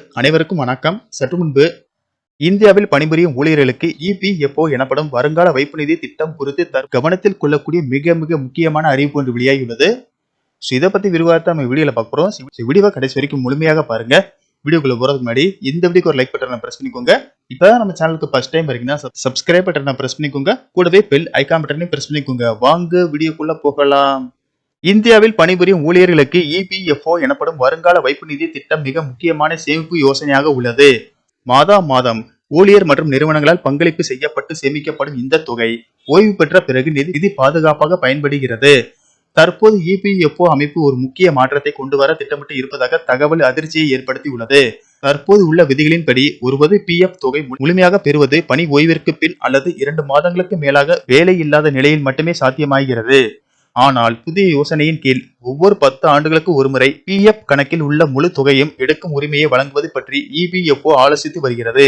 அனைவருக்கும் வணக்கம். சற்று முன்பு இந்தியாவில் பணிபுரியும் ஊழியர்களுக்கு இபிஎஃப்ஓ எனப்படும் வருங்கால வைப்பு நிதி திட்டம் குறித்து தற் கவனத்தில் கொள்ளக்கூடிய மிக மிக முக்கியமான அறிவிப்பு ஒன்று வெளியாகியுள்ளது. ஸோ இதை பத்தி விரிவாக நம்ம வீடியோவில் பார்க்குறோம் வீடியோவை கடைசி வரைக்கும் முழுமையாக பாருங்க. வீடியோக்குள்ள போறதுக்கு முன்னாடி இந்த வீடியோக்கு ஒரு லைக் பட்டனை ப்ரெஸ் பண்ணிக்கோங்க. இப்பதான் நம்ம சேனலுக்கு ஃபர்ஸ்ட் டைம் வரீங்கன்னா சப்ஸ்கிரைப் பட்டனை ப்ரெஸ் பண்ணிக்கோங்க. கூடவே பெல் ஐக்கான் பட்டனையும் ப்ரெஸ் பண்ணிக்கோங்க. வாங்க வீடியோக்குள்ள போகலாம். இந்தியாவில் பணிபுரியும் ஊழியர்களுக்கு இபிஎஃப்ஓ எனப்படும் வருங்கால வைப்பு நிதி திட்டம் மிக முக்கியமான சேமிப்பு யோசனையாக உள்ளது. மாதா மாதம் ஊழியர் மற்றும் நிறுவனங்களால் பங்களிப்பு செய்யப்பட்டு சேமிக்கப்படும் இந்த தொகை ஓய்வு பெற்ற பிறகு நிதி நிதி பாதுகாப்பாக பயன்படுகிறது. தற்போது இபிஎஃப்ஓ அமைப்பு ஒரு முக்கிய மாற்றத்தை கொண்டு வர திட்டமிட்டு இருப்பதாக தகவல் அதிர்ச்சியை ஏற்படுத்தி உள்ளது தற்போது உள்ள விதிகளின்படி ஒருவது பிஎஃப் தொகை முழுமையாக பெறுவது பணி ஓய்விற்கு பின் அல்லது இரண்டு மாதங்களுக்கு மேலாக வேலை இல்லாத நிலையில் மட்டுமே சாத்தியமாகிறது. ஆனால் புதிய யோசனையின் கீழ் ஒவ்வொரு பத்து ஆண்டுகளுக்கு ஒருமுறை பிஎஃப் கணக்கில் உள்ள முழு தொகையும் எடுக்கும் உரிமையை வழங்குவது பற்றி இபிஎஃப்ஓ ஆலோசித்து வருகிறது.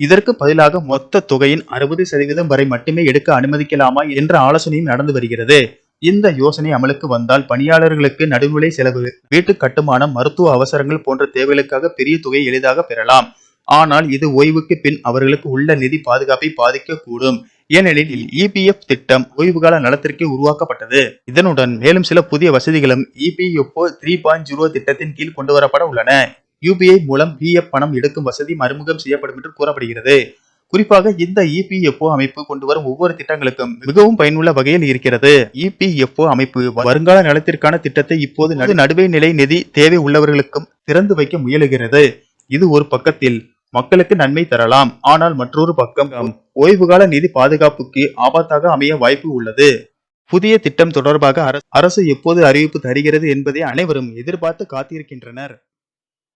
இதற்கு பதிலாக மொத்த தொகையின் அறுபது சதவீதம் வரை மட்டுமே எடுக்க அனுமதிக்கலாமா என்ற ஆலோசனையும் நடந்து வருகிறது. இந்த யோசனை அமலுக்கு வந்தால் பணியாளர்களுக்கு நடுநிலை செலவு வீட்டு கட்டுமானம் மருத்துவ அவசரங்கள் போன்ற தேவைகளுக்காக பெரிய தொகையை எளிதாக பெறலாம். ஆனால் இது ஓய்வுக்கு பின் அவர்களுக்கு உள்ள நிதி பாதுகாப்பை பாதிக்கக்கூடும். ஏனெனில் இபிஎஃப் திட்டம் ஓய்வுகால நலத்திற்கு உருவாக்கப்பட்டது. இதனுடன் மேலும் சில புதிய வசதிகளும் இபிஎஃப்ஓ த்ரீ பாயிண்ட் ஜீரோ திட்டத்தின் கீழ் கொண்டு வரப்பட உள்ளன யூபிஐ மூலம் பிஎஃப் பணம் எடுக்கும் வசதி அறிமுகம் செய்யப்படும் என்று கூறப்படுகிறது. குறிப்பாக இந்த இபிஎஃப்ஓ அமைப்பு கொண்டு வரும் ஒவ்வொரு திட்டங்களுக்கும் மிகவும் பயனுள்ள வகையில் இருக்கிறது. இபிஎஃப்ஓ அமைப்பு வருங்கால நலத்திற்கான திட்டத்தை இப்போது நடு- நடுவே நிலை நிதி தேவை உள்ளவர்களுக்கும் திறந்து வைக்க முயலுகிறது. இது ஒரு பக்கத்தில் மக்களுக்கு நன்மை தரலாம். ஆனால் மற்றொரு பக்கம் ஓய்வுகால நிதி பாதுகாப்புக்கு ஆபத்தாக அமைய வாய்ப்பு உள்ளது. புதிய திட்டம் தொடர்பாக அரசு- எப்போது அறிவிப்பு தருகிறது என்பதை அனைவரும் எதிர்பார்த்து காத்திருக்கின்றனர்.